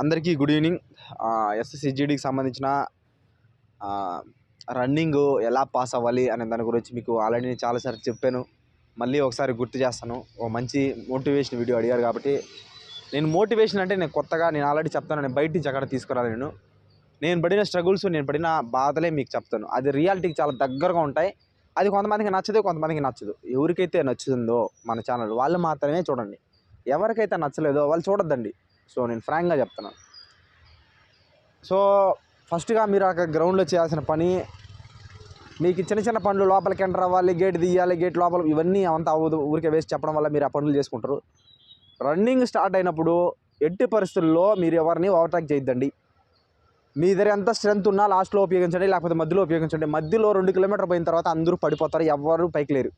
అందరికీ good evening. ఎస్ఎస్సిజిడికి సంబంధించిన running ఎలా పాస్ అవ్వాలి అనే దాని గురించి మీకు ఆల్రెడీ నేను చాలాసార్లు చెప్పాను. మళ్ళీ ఒకసారి గుర్తు చేస్తాను. ఓ మంచి మోటివేషన్ వీడియో అడిగారు కాబట్టి. నేను మోటివేషన్ అంటే నేను కొత్తగా నేను ఆల్రెడీ చెప్తాను నేను బయట నుంచి అక్కడ తీసుకురాలి నేను. నేను పడిన స్ట్రగుల్స్ నేను పడిన బాధలే మీకు చెప్తాను. అది రియాలిటీకి చాలా దగ్గరగా ఉంటాయి. అది కొంతమందికి నచ్చదు కొంతమందికి నచ్చదు. ఎవరికైతే నచ్చుతుందో మన ఛానల్ వాళ్ళు మాత్రమే చూడండి. ఎవరికైతే నచ్చలేదో వాళ్ళు చూడొద్దండి. సో నేను ఫ్రాంక్గా చెప్తున్నాను సో ఫస్ట్గా మీరు అక్కడ గ్రౌండ్లో చేయాల్సిన పని మీకు చిన్న చిన్న పనులు లోపలికి ఎంటర్ అవ్వాలి గేట్ తీయాలి గేట్ లోపల ఇవన్నీ అంతా అవ్వదు ఊరికే వేసి చెప్పడం వల్ల మీరు ఆ పనులు చేసుకుంటారు. రన్నింగ్ స్టార్ట్ అయినప్పుడు ఎట్టి పరిస్థితుల్లో మీరు ఎవరిని ఓవర్టేక్ చేయొద్దండి. మీ దగ్గర ఎంత స్ట్రెంత్ ఉన్నా లాస్ట్లో ఉపయోగించండి లేకపోతే మధ్యలో ఉపయోగించండి. మధ్యలో రెండు కిలోమీటర్ పోయిన తర్వాత అందరూ పడిపోతారు ఎవరు పైకి లేరు.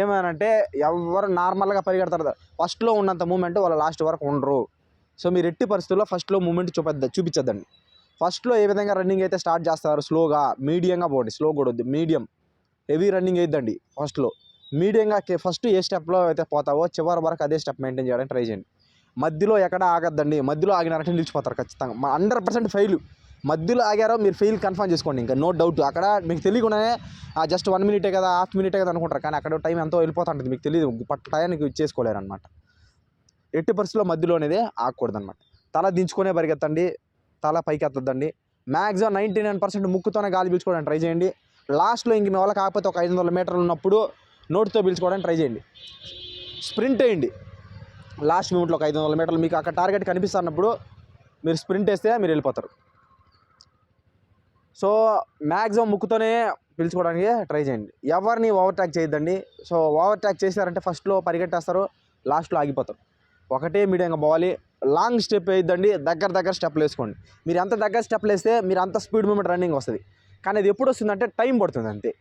ఏమనంటే ఎవరు నార్మల్గా పరిగెడతారు. ఫస్ట్లో ఉన్నంత మూమెంట్ వాళ్ళ లాస్ట్ వరకు ఉండరు. సో మీరు ఎట్టి పరిస్థితుల్లో ఫస్ట్లో మూమెంట్ చూపెద్ద చూపించద్దండి. ఫస్ట్లో ఏ విధంగా రన్నింగ్ అయితే స్టార్ట్ చేస్తారు స్లోగా మీడియంగా పోండి. స్లో కూడా వద్దు మీడియం. హెవీ రన్నింగ్ అయిద్దండి ఫస్ట్లో. మీడియంగా ఫస్ట్ ఏ స్టెప్లో అయితే పోతావో చివరి వరకు అదే స్టెప్ మెయింటైన్ చేయడానికి ట్రై చేయండి. మధ్యలో ఎక్కడ ఆగద్దండి మధ్యలో ఆగినారంటే నిలిచిపోతారు ఖచ్చితంగా. మా హండ్రెడ్ పర్సెంట్ ఫెయిల్. మధ్యలో ఆగారో మీరు ఫెయిల్ కన్ఫర్మ్ చేసుకోండి ఇంకా నో డౌట్. అక్కడ మీకు తెలియకుండానే జస్ట్ వన్ మినిటే కదా హాఫ్ మినిటే కదా అనుకుంటారు. కానీ అక్కడ టైం ఎంతో వెళ్ళిపోతుంటుంది మీకు తెలియదు పట్ట టయానికి చేసుకోలేరు అనమాట ఎట్టి పరిస్థితుల్లో మధ్యలో అనేది ఆగకూడదు అనమాట తల దించుకునే పరిగెత్తండి తల పైకి ఎత్తద్దండి. మ్యాక్సిమం నైంటీ నైన్ పర్సెంట్ ముక్కుతోనే గాలి పీల్చుకోవడానికి ట్రై చేయండి. లాస్ట్లో ఇంక మీ వల్ల కాకపోతే ఒక ఐదు వందల మీటర్లు ఉన్నప్పుడు నోటితో పీల్చుకోవడానికి ట్రై చేయండి. స్ప్రింట్ వేయండి. లాస్ట్ మూమెంట్లో ఒక ఐదు వందల మీటర్లు మీకు అక్కడ టార్గెట్ కనిపిస్తున్నప్పుడు మీరు స్ప్రింట్ వేస్తే మీరు వెళ్ళిపోతారు. సో మ్యాక్సిమం ముక్కుతోనే పిలుచుకోవడానికి ట్రై చేయండి. ఎవరిని ఓవర్టాక్ చేయొద్దండి. సో ఓవర్టాక్ చేశారంటే ఫస్ట్లో పరిగెట్టేస్తారు లాస్ట్లో ఆగిపోతారు. ఒకటే మీడియంగా పోవాలి. లాంగ్ స్టెప్ వేయద్దండి. దగ్గర దగ్గర స్టెప్లు వేసుకోండి. మీరు ఎంత దగ్గర స్టెప్లు వేస్తే మీరు అంత స్పీడ్ మూమెంట్ రన్నింగ్ వస్తుంది. కానీ అది ఎప్పుడు వస్తుందంటే టైం పడుతుంది అంతే.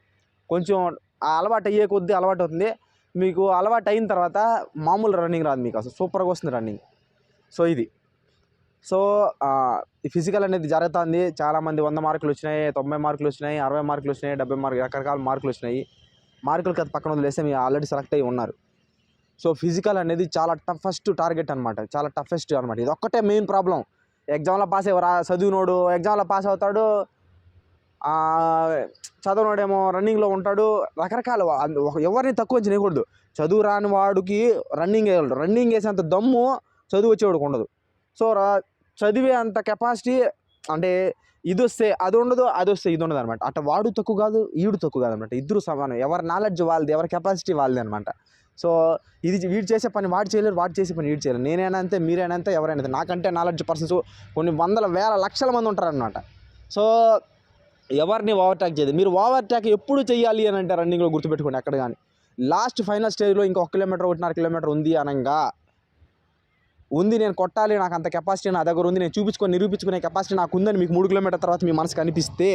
కొంచెం ఆ అలవాటు అయ్యే కొద్దీ అలవాటు అవుతుంది. మీకు అలవాటు అయిన తర్వాత మామూలు రన్నింగ్ రాదు మీకు అసలు. సూపర్గా వస్తుంది రన్నింగ్. సో ఇది. సో ఈ ఫిజికల్ అనేది జరుగుతుంది. చాలామంది వంద మార్కులు వచ్చినాయి తొంభై మార్కులు వచ్చినాయి అరవై మార్కులు వచ్చినాయి డెబ్బై మార్కులు రకరకాల మార్కులు వచ్చినాయి. మార్కులు కదా పక్కన వదిలేస్తే మీరు ఆల్రెడీ సెలెక్ట్ అయ్యి ఉన్నారు. సో ఫిజికల్ అనేది చాలా టఫెస్ట్ టార్గెట్ అనమాట చాలా టఫెస్ట్ అనమాట ఇది ఒక్కటే మెయిన్ ప్రాబ్లం ఎగ్జామ్లో పాస్ అయ్యి రా చదివినోడు ఎగ్జామ్లో పాస్ అవుతాడు. చదవనోడేమో రన్నింగ్లో ఉంటాడు. రకరకాల ఎవరిని తక్కువ చేయకూడదు చదువు రాని వాడికి రన్నింగ్ వేయగలడు రన్నింగ్ వేసేంత దమ్ము చదువు వచ్చేవాడికి ఉండదు. సో రా చదివే అంత కెపాసిటీ అంటే ఇది వస్తే అది ఉండదు అది వస్తే ఇది ఉండదు అనమాట అటు వాడు తక్కువ కాదు ఈడు తక్కువ కాదు అనమాట ఇద్దరు సమానం. ఎవరి నాలెడ్జ్ వాళ్ళది ఎవరి కెపాసిటీ వాళ్ళది అనమాట సో ఇది వీడు చేసే పని వాడు చేయలేరు వాడు చేసే పని వీడు చేయలేరు నేనైనా అంతే మీరైనా అంతే ఎవరైనా అంతే. నాకంటే నాలెడ్జ్ పర్సన్స్ కొన్ని వందల వేల లక్షల మంది ఉంటారనమాట సో ఎవరిని ఓవర్టాక్ చేయదు. మీరు ఓవర్టాక్ ఎప్పుడు చేయాలి అని అంటే రన్నింగ్లో గుర్తుపెట్టుకోండి ఎక్కడ కానీ. లాస్ట్ ఫైనల్ స్టేజ్లో ఇంకొక ఒక కిలోమీటర్ ఒకటిన్నర కిలోమీటర్ ఉంది అనగా ఉంది నేను కొట్టాలి నాకు అంత కెపాసిటీ నా దగ్గర ఉంది నేను చూపించుకొని నిరూపించుకునే కెపాసిటీ నాకు ఉందని మీకు మూడు కిలోమీటర్ తర్వాత మీ మనసు కనిపిస్తే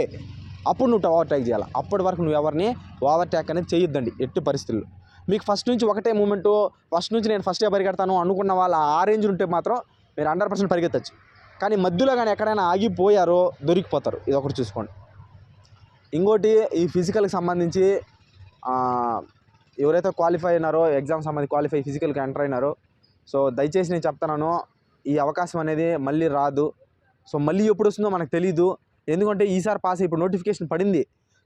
అప్పుడు నువ్వు ఓవర్టేక్ చేయాలి. అప్పటి వరకు నువ్వు ఎవరిని ఓవర్టేక్ అనేది చేయొద్దండి ఎట్టి పరిస్థితుల్లో. మీకు ఫస్ట్ నుంచి ఒకటే మూమెంట్ ఫస్ట్ నుంచి నేను ఫస్టే పరిగెడతాను అనుకున్న వాళ్ళ ఆ రేంజ్ ఉంటే మాత్రం మీరు హండ్రెడ్ పర్సెంట్ పరిగెత్తచ్చు. కానీ మధ్యలో కానీ ఎక్కడైనా ఆగిపోయారో దొరికిపోతారు. ఇది ఒకటి చూసుకోండి. ఇంకోటి ఈ ఫిజికల్కి సంబంధించి ఎవరైతే క్వాలిఫై అయినారో ఎగ్జామ్ సంబంధించి క్వాలిఫై ఫిజికల్కి ఎంటర్ అయినారో సో దయచేసి నేను చెప్తున్నాను ఈ అవకాశం అనేది మళ్ళీ రాదు. సో మళ్ళీ ఎప్పుడు వస్తుందో మనకు తెలియదు ఎందుకంటే ఈసారి పాస్ ఇప్పుడు నోటిఫికేషన్ పడింది.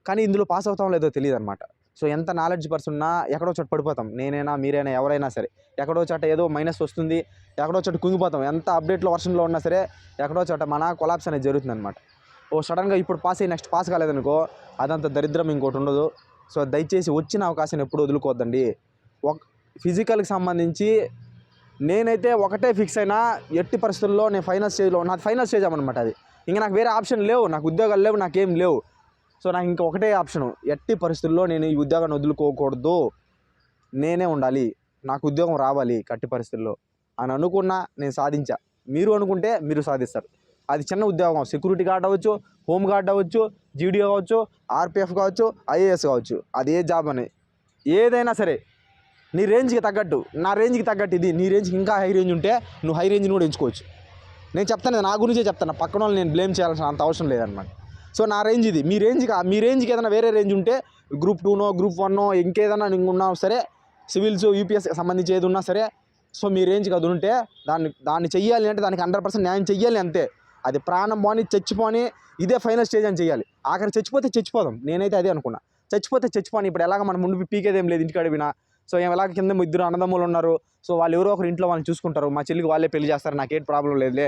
కానీ ఇందులో పాస్ అవుతాం లేదో తెలియదు అనమాట సో ఎంత నాలెడ్జ్ పర్సన్ ఉన్నా ఎక్కడో చోట పడిపోతాం. నేనైనా మీరైనా ఎవరైనా సరే. ఎక్కడో చోట ఏదో మైనస్ వస్తుంది ఎక్కడో చోట కుంగిపోతాం. ఎంత అప్డేట్లో వర్షన్లో ఉన్నా సరే ఎక్కడో చోట మన కొలాప్స్ అనేది జరుగుతుందన్నమాట. ఓ సడన్గా ఇప్పుడు పాస్ అయ్యి నెక్స్ట్ పాస్ కాలేదనుకో అదంత దరిద్రం ఇంకోటి ఉండదు. సో దయచేసి వచ్చిన అవకాశాన్ని ఎప్పుడు వదులుకోవద్దండి. ఒక ఫిజికల్కి సంబంధించి నేనైతే ఒకటే ఫిక్స్ అయినా ఎట్టి పరిస్థితుల్లో నేను ఫైనల్ స్టేజ్లో నాది ఫైనల్ స్టేజ్ అవ్వనమాట అది. ఇంకా నాకు వేరే ఆప్షన్ లేవు నాకు ఉద్యోగాలు లేవు నాకేం లేవు. సో నాకు ఇంకొకటే ఒకటే ఆప్షను. ఎట్టి పరిస్థితుల్లో నేను ఈ ఉద్యోగాన్ని వదులుకోకూడదు. నేనే ఉండాలి. నాకు ఉద్యోగం రావాలి కట్టి పరిస్థితుల్లో. అని అనుకున్నా నేను సాధించా. మీరు అనుకుంటే మీరు సాధిస్తారు. అది చిన్న ఉద్యోగం. సెక్యూరిటీ గార్డ్ అవ్వచ్చు హోమ్ గార్డ్ అవ్వచ్చు జీడీ కావచ్చు ఆర్పిఎఫ్ కావచ్చు ఐఏఎస్ కావచ్చు. అది ఏ జాబ్ అని. ఏదైనా సరే నీ రేంజ్కి తగ్గట్టు నా రేంజ్కి తగ్గట్టు ఇది నీ రేంజ్కి ఇంకా హై రేంజ్ ఉంటే నువ్వు హై రేంజ్ని కూడా ఎంచుకోవచ్చు. నేను చెప్తాను నా గురించే చెప్తాను. పక్కన వాళ్ళు నేను బ్లేమ్ చేయాల్సిన అంత అవసరం లేదన్నమాట. సో నా రేంజ్ ఇది. మీ రేంజ్కి మీ రేంజ్కి ఏదైనా వేరే రేంజ్ ఉంటే గ్రూప్ టూనో గ్రూప్ వన్నో ఇంకేదైనా ఉన్నా సరే సివిల్స్ యూపీఎస్కి సంబంధించి ఏది ఉన్నా సరే సో మీ రేంజ్కి అది ఉంటే దాన్ని దాన్ని చెయ్యాలి అంటే దానికి హండ్రెడ్ పర్సెంట్ న్యాయం చెయ్యాలి అంతే. అది ప్రాణం పోని చచ్చిపోని ఇదే ఫైనల్ స్టేజ్ అని చెయ్యాలి. ఆఖరి చచ్చిపోతే చచ్చిపోదాం. నేనైతే అదే అనుకున్నా. చచ్చిపోతే చచ్చిపోని ఇప్పుడు ఎలాగ మనం ముందు పీకేదేం లేదు ఇంటికి అడిగినా సో ఏం ఎలాగ కింద ఇద్దరు అన్నదమ్ములు ఉన్నారు. సో వాళ్ళు ఎవరో ఒకరు ఇంట్లో వాళ్ళని చూసుకుంటారు. మా చెల్లికి వాళ్ళే పెళ్ళి చేస్తారు. నాకేం ప్రాబ్లం లేదులే.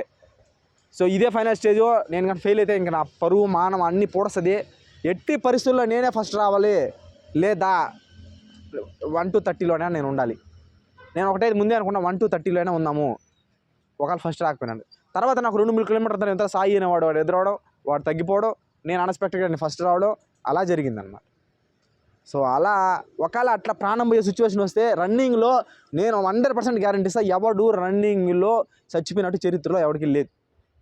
సో ఇదే ఫైనల్ స్టేజ్ నేను కానీ ఫెయిల్ అయితే ఇంకా నా పరువు మానం అన్నీ పూడస్తుంది. ఎట్టి పరిస్థితుల్లో నేనే ఫస్ట్ రావాలి. లేదా వన్ టు థర్టీలోనే నేను ఉండాలి. నేను ఒకటే ముందే అనుకున్నా వన్ టు థర్టీలోనే ఉన్నాము ఒకవేళ ఫస్ట్ రాకపోయినాను తర్వాత నాకు రెండు మూడు కిలోమీటర్ ఎంత సాయి అనేవాడు వాడు ఎదురవడం వాడు తగ్గిపోవడం నేను అన్ఎక్స్పెక్టెడ్గా నేను ఫస్ట్ రావడం అలా జరిగిందనమాట సో అలా ఒకవేళ అట్లా ప్రాణం పోయే సిచ్యువేషన్ వస్తే రన్నింగ్లో నేను హండ్రెడ్ పర్సెంట్ గ్యారంటీ ఇస్తా. ఎవడు రన్నింగ్లో చచ్చిపోయినట్టు చరిత్రలో ఎవరికి లేదు.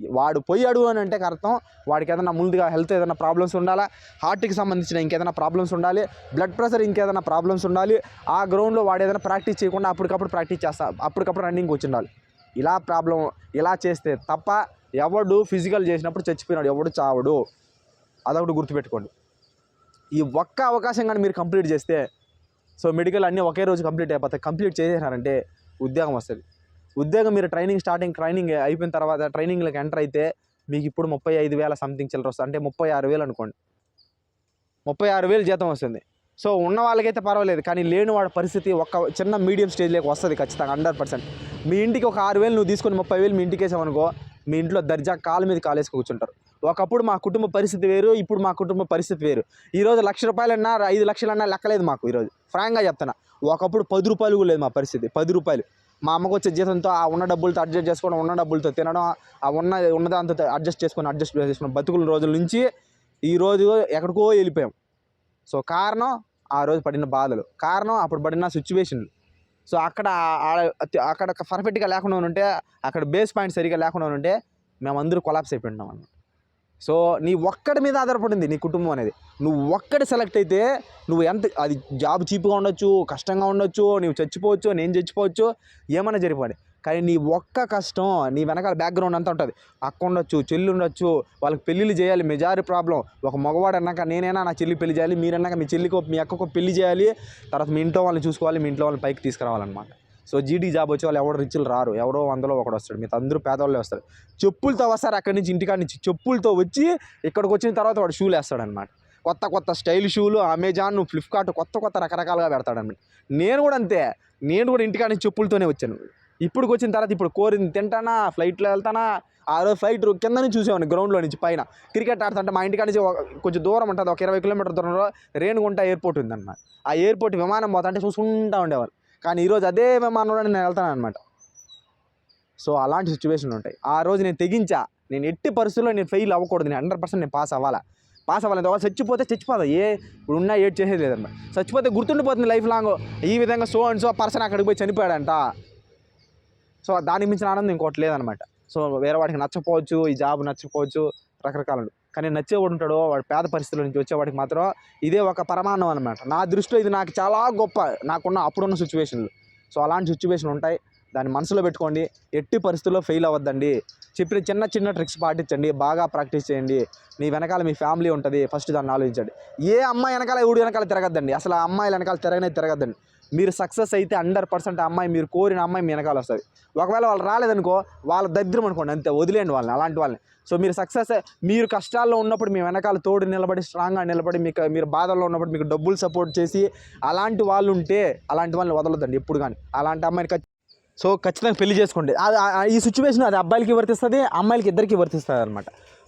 వాడు పోయాడు అని అంటే అర్థం వాడికి ఏదైనా ముందుగా హెల్త్ ఏదైనా ప్రాబ్లమ్స్ ఉండాలా? హార్ట్కి సంబంధించిన ఇంకేదైనా ప్రాబ్లమ్స్ ఉండాలి? బ్లడ్ ప్రెషర్ ఇంకేదైనా ప్రాబ్లమ్స్ ఉండాలి? ఆ గ్రౌండ్లో వాడు ఏదైనా ప్రాక్టీస్ చేయకుండా అప్పటికప్పుడు ప్రాక్టీస్ చేస్తా అప్పటికప్పుడు రన్నింగ్ వచ్చి ఉండాలి. ఇలా ప్రాబ్లం ఇలా చేస్తే తప్ప ఎవడు ఫిజికల్ చేసినప్పుడు చచ్చిపోయినాడు ఎవడు చావడు. అదొకటి గుర్తుపెట్టుకోండి. ఈ ఒక్క అవకాశం కానీ మీరు కంప్లీట్ చేస్తే సో మెడికల్ అన్నీ ఒకే రోజు కంప్లీట్ అయిపోతాయి. కంప్లీట్ చేసేసారంటే ఉద్యోగం వస్తుంది. ఉద్యోగం మీరు ట్రైనింగ్ స్టార్టింగ్ ట్రైనింగ్ అయిపోయిన తర్వాత ట్రైనింగ్లోకి ఎంటర్ అయితే మీకు ఇప్పుడు ముప్పై ఐదు వేల సంథింగ్ చిల్లర వస్తుంది. అంటే ముప్పై ఆరు వేలు అనుకోండి. ముప్పై ఆరు వేలు జీతం వస్తుంది. సో ఉన్న వాళ్ళకైతే పర్వాలేదు. కానీ లేని వాడి పరిస్థితి ఒక చిన్న మీడియం స్టేజ్లోకి వస్తుంది ఖచ్చితంగా హండ్రెడ్ పర్సెంట్ మీ ఇంటికి ఒక ఆరు వేలు నువ్వు తీసుకొని ముప్పై వేలు మీ ఇంటికి వేసామనుకో మీ ఇంట్లో దర్జా కాలు మీద కాలేసి కూర్చుంటారు. ఒకప్పుడు మా కుటుంబ పరిస్థితి వేరు ఇప్పుడు మా కుటుంబ పరిస్థితి వేరు. ఈరోజు లక్ష రూపాయలన్నా ఐదు లక్షలన్నా లెక్కలేదు మాకు ఈరోజు. ఫ్రాంక్గా చెప్తున్నా. ఒకప్పుడు పది రూపాయలు కూడా లేదు మా పరిస్థితి. పది రూపాయలు. మా అమ్మకు వచ్చే జీతంతో ఆ ఉన్న డబ్బులతో అడ్జస్ట్ చేసుకోవడం ఉన్న డబ్బులతో తినడం ఆ ఉన్న ఉన్నదాంతో అడ్జస్ట్ చేసుకొని అడ్జస్ట్ చేసుకుని బతుకుల రోజుల నుంచి ఈ రోజు ఎక్కడికో వెళ్ళిపోయాం. సో కారణం ఆ రోజు పడిన బాధలు. కారణం అప్పుడు పడిన సిచ్యువేషన్లు సో అక్కడ అక్కడ పర్ఫెక్ట్గా లేకుండా ఉంటే అక్కడ బేస్ పాయింట్ సరిగా లేకుండా ఉంటే మేమందరూ కొలాప్స్ అయిపోయినాం అన్న అన్నమాట. సో నీ ఒక్కడి మీద ఆధారపడింది నీ కుటుంబం అనేది. నువ్వు ఒక్కడి సెలెక్ట్ అయితే నువ్వు ఎంత అది జాబ్ చీప్గా ఉండొచ్చు కష్టంగా ఉండొచ్చు నువ్వు చచ్చిపోవచ్చు నేను చచ్చిపోవచ్చు ఏమైనా జరిపోండి కానీ నీ ఒక్క కష్టం నీ వెనకాల బ్యాక్గ్రౌండ్ అంతా ఉంటుంది. అక్క ఉండొచ్చు చెల్లి ఉండొచ్చు వాళ్ళకి పెళ్ళిళ్ళు చేయాలి మెజారి ప్రాబ్లం. ఒక మగవాడు అన్నాక నేనైనా నా చెల్లి పెళ్ళి చేయాలి మీరన్నాక మీ చెల్లికో మీ అక్కకు పెళ్ళి చేయాలి తర్వాత మీ ఇంట్లో వాళ్ళని చూసుకోవాలి మీ ఇంట్లో వాళ్ళని పైకి తీసుకురావాలన్నమాట. సో జీడీ జాబ్ వచ్చే వాళ్ళు ఎవరు రిచ్లు రారు. ఎవరో వందలో ఒకడు వస్తాడు. మీతో అందరూ పేదవాళ్ళే వస్తారు. చెప్పులతో వస్తారు అక్కడి నుంచి ఇంటికాడ నుంచి. చెప్పులతో వచ్చి ఇక్కడికి వచ్చిన తర్వాత వాడు షూలు వేస్తాడనమాట కొత్త కొత్త స్టైల్ షూలు అమెజాన్ ఫ్లిప్కార్ట్ కొత్త కొత్త రకరకాలుగా పెడతాడనమాట నేను కూడా అంతే. నేను కూడా ఇంటికాడ నుంచి చెప్పులతోనే వచ్చాను. ఇప్పుడు వచ్చిన తర్వాత ఇప్పుడు కోరింది తింటానా ఫ్లైట్లో వెళ్తానా ఆ రోజు ఫ్లైట్ కింద నుంచి చూసేవాడిని గ్రౌండ్లో నుంచి పైన. క్రికెట్ ఆడుతుంటే మా ఇంటికాడ నుంచి కొంచెం దూరం ఉంటుంది. ఒక ఇరవై కిలోమీటర్ దూరంలో రేణుగుంట ఎయిర్పోర్ట్ ఉందన్నమాట. ఆ ఎయిర్పోర్ట్ విమానం పోతాంటే చూసుకుంటా ఉండేవారు. కానీ ఈరోజు అదే విమానంలో నేను వెళ్తాను అనమాట సో అలాంటి సిచ్యువేషన్ ఉంటాయి. ఆ రోజు నేను తెగించా. నేను ఎట్టి పరిస్థితుల్లో నేను ఫెయిల్ అవ్వకూడదు. నేను హండ్రెడ్ పర్సెంట్ నేను పాస్ అవ్వాలా? పాస్ అవ్వాలి ఒకవేళ చచ్చిపోతే చచ్చిపోదా? ఏ ఇప్పుడు ఉన్నా ఏడ్ చేసేది లేదన్నమాట. చచ్చిపోతే గుర్తుండిపోతుంది లైఫ్ లాంగ్ ఈ విధంగా సో అండ్ సో పర్సన్ అక్కడికి పోయి చనిపోయాడంట. సో దానికి మించిన ఆనందం ఇంకోటి లేదనమాట సో వేరే వాడికి నచ్చకపోవచ్చు ఈ జాబ్ నచ్చకపోవచ్చు రకరకాలు కానీ నచ్చేవాడు ఉంటాడో వాడు పేద పరిస్థితుల నుంచి వచ్చేవాడికి మాత్రం ఇదే ఒక పరమాన్నం అనమాట నా దృష్టిలో ఇది నాకు చాలా గొప్ప నాకున్న అప్పుడున్న సిచ్యువేషన్లు. సో అలాంటి సిచ్యువేషన్ ఉంటాయి. దాన్ని మనసులో పెట్టుకోండి. ఎట్టి పరిస్థితుల్లో ఫెయిల్ అవ్వద్దండి. చెప్పిన చిన్న చిన్న ట్రిక్స్ పాటించండి. బాగా ప్రాక్టీస్ చేయండి. మీ వెనకాల మీ ఫ్యామిలీ ఉంటుంది. ఫస్ట్ దాన్ని ఆలోచించండి. ఏ అమ్మాయి వెనకాల ఊడి వెనకాల తిరగద్దండి. అసలు ఆ అమ్మాయిల వెనకాల తిరగనే తిరగద్దండి. మీరు సక్సెస్ అయితే హండ్రెడ్ పర్సెంట్ అమ్మాయి మీరు కోరిన అమ్మాయి మీ వెనకాల వస్తుంది. ఒకవేళ వాళ్ళు రాలేదనుకో వాళ్ళ దరిద్రం అనుకోండి అంతే వదిలేండి వాళ్ళని అలాంటి వాళ్ళని. సో మీరు సక్సెస్ మీరు కష్టాల్లో ఉన్నప్పుడు మీ వెనకాల తోడు నిలబడి స్ట్రాంగ్గా నిలబడి మీకు మీరు బాధల్లో ఉన్నప్పుడు మీకు డబ్బులు సపోర్ట్ చేసి అలాంటి వాళ్ళు ఉంటే అలాంటి వాళ్ళని వదలొద్దండి ఎప్పుడు కానీ. అలాంటి అమ్మాయిని ఖచ్చి- సో ఖచ్చితంగా పెళ్ళి చేసుకోండి. అది ఆ- ఈ సిచ్యువేషన్ అది అబ్బాయిలకి వర్తిస్తుంది అమ్మాయిలకి ఇద్దరికి వర్తిస్తుంది అనమాట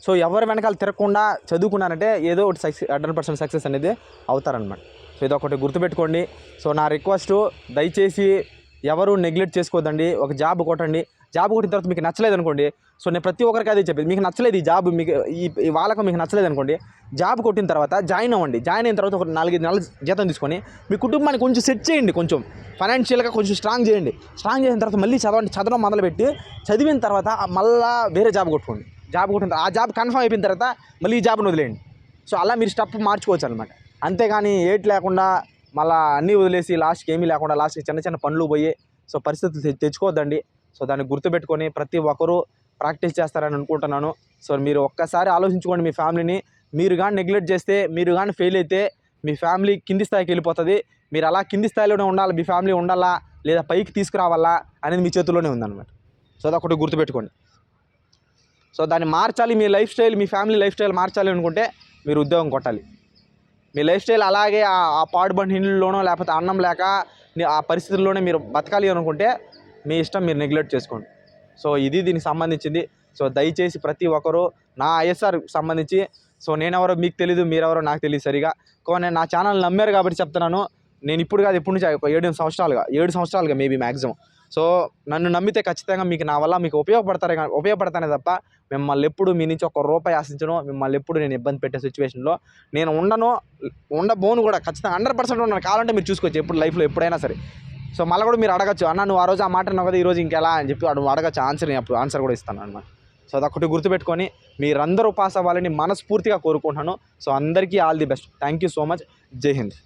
సో ఎవరి వెనకాల తిరగకుండా చదువుకున్నారంటే ఏదో ఒకటి సక్సెస్ హండ్రెడ్ పర్సెంట్ సక్సెస్ అనేది అవుతారనమాట సో ఇది ఒకటి గుర్తుపెట్టుకోండి. సో నా రిక్వెస్ట్ దయచేసి ఎవరు నెగ్లెక్ట్ చేసుకోవద్దండి. ఒక జాబ్ కొట్టండి. జాబ్ కొట్టిన తర్వాత మీకు నచ్చలేదు అనుకోండి. సో నేను ప్రతి ఒక్కరికి అదే చెప్పేది. మీకు నచ్చలేదు ఈ జాబ్ మీకు ఈ వాళ్ళకు మీకు నచ్చలేదు అనుకోండి. జాబ్ కొట్టిన తర్వాత జాయిన్ అవ్వండి. జాయిన్ అయిన తర్వాత ఒక నాలుగైదు నెలల జీతం తీసుకొని మీ కుటుంబాన్ని కొంచెం సెట్ చేయండి కొంచెం. ఫైనాన్షియల్గా కొంచెం స్ట్రాంగ్ చేయండి. స్ట్రాంగ్ చేసిన తర్వాత మళ్ళీ చదవండి. చదవడం మొదలుపెట్టి చదివిన తర్వాత మళ్ళా వేరే జాబ్ కొట్టుకోండి. జాబ్ కొట్టిన ఆ జాబ్ కన్ఫర్మ్ అయిపోయిన తర్వాత మళ్ళీ ఈ జాబ్ను వదిలేయండి. సో అలా మీరు స్టెప్ మార్చుకోవచ్చు అనమాట అంతేగాని ఏట్ లేకుండా మళ్ళీ అన్నీ వదిలేసి లాస్ట్కి ఏమీ లేకుండా లాస్ట్కి చిన్న చిన్న పనులు పోయి సో పరిస్థితులు తె- తెచ్చుకోవద్దండి. సో దాన్ని గుర్తుపెట్టుకొని ప్రతి ఒక్కరూ ప్రాక్టీస్ చేస్తారని అనుకుంటున్నాను. సో మీరు ఒక్కసారి ఆలోచించుకోండి మీ ఫ్యామిలీని. మీరు కానీ నెగ్లెక్ట్ చేస్తే మీరు కానీ ఫెయిల్ అయితే మీ ఫ్యామిలీ కింది స్థాయికి వెళ్ళిపోతుంది. మీరు అలా కింది స్థాయిలోనే ఉండాలి మీ ఫ్యామిలీ ఉండాలా లేదా పైకి తీసుకురావాలా అనేది మీ చేతుల్లోనే ఉందన్నమాట. సో అదొకటి గుర్తుపెట్టుకోండి. సో దాన్ని మార్చాలి మీ లైఫ్ స్టైల్ మీ ఫ్యామిలీ లైఫ్ స్టైల్ మార్చాలి అనుకుంటే మీరు ఉద్యోగం కొట్టాలి. మీ లైఫ్ స్టైల్ అలాగే ఆ- ఆ పాడుబడిన లేకపోతే అన్నం లేక ఆ పరిస్థితుల్లోనే మీరు బతకాలి అనుకుంటే మీ ఇష్టం మీరు నెగ్లెక్ట్ చేసుకోండి. సో ఇది దీనికి సంబంధించింది. సో దయచేసి ప్రతి ఒక్కరూ నా ఐఎస్ఆర్ సంబంధించి సో నేనెవరో మీకు తెలీదు మీరెవరో నాకు తెలియదు సరిగా. కో నేను నా ఛానల్ నమ్మారు కాబట్టి చెప్తున్నాను. నేను ఇప్పుడు కాదు ఇప్పుడు నుంచి ఒక ఏడు సంవత్సరాలుగా ఏడు సంవత్సరాలుగా మేబీ మ్యాక్సిమం సో నన్ను నమ్మితే ఖచ్చితంగా మీకు నా వల్ల మీకు ఉపయోగపడతారే ఉపయోగపడతానే తప్ప మిమ్మల్ని ఎప్పుడు మీ నుంచి ఒక రూపాయి ఆశించను మిమ్మల్ని ఎప్పుడు నేను ఇబ్బంది పెట్టే సిచ్యువేషన్లో నేను ఉండను ఉండబోను కూడా. ఖచ్చితంగా హండ్రెడ్ పర్సెంట్ ఉన్నాను కావాలంటే మీరు చూసుకోవచ్చు ఎప్పుడు లైఫ్లో ఎప్పుడైనా సరే. సో మళ్ళీ కూడా మీరు అడగచ్చు అన్న నువ్వు ఆ రోజు ఆ మాట అన్నావు కదా ఈ రోజు ఇంకెలా అని చెప్పి నువ్వు అడగచ్చు ఆన్సర్ నేను అప్పుడు ఆన్సర్ కూడా ఇస్తాను అన్నమాట. సో అదొకటి గుర్తుపెట్టుకొని మీరందరూ పాస్ అవ్వాలని మనస్ఫూర్తిగా కోరుకుంటున్నాను. సో అందరికీ all the best. Thank you so much Jai Hind.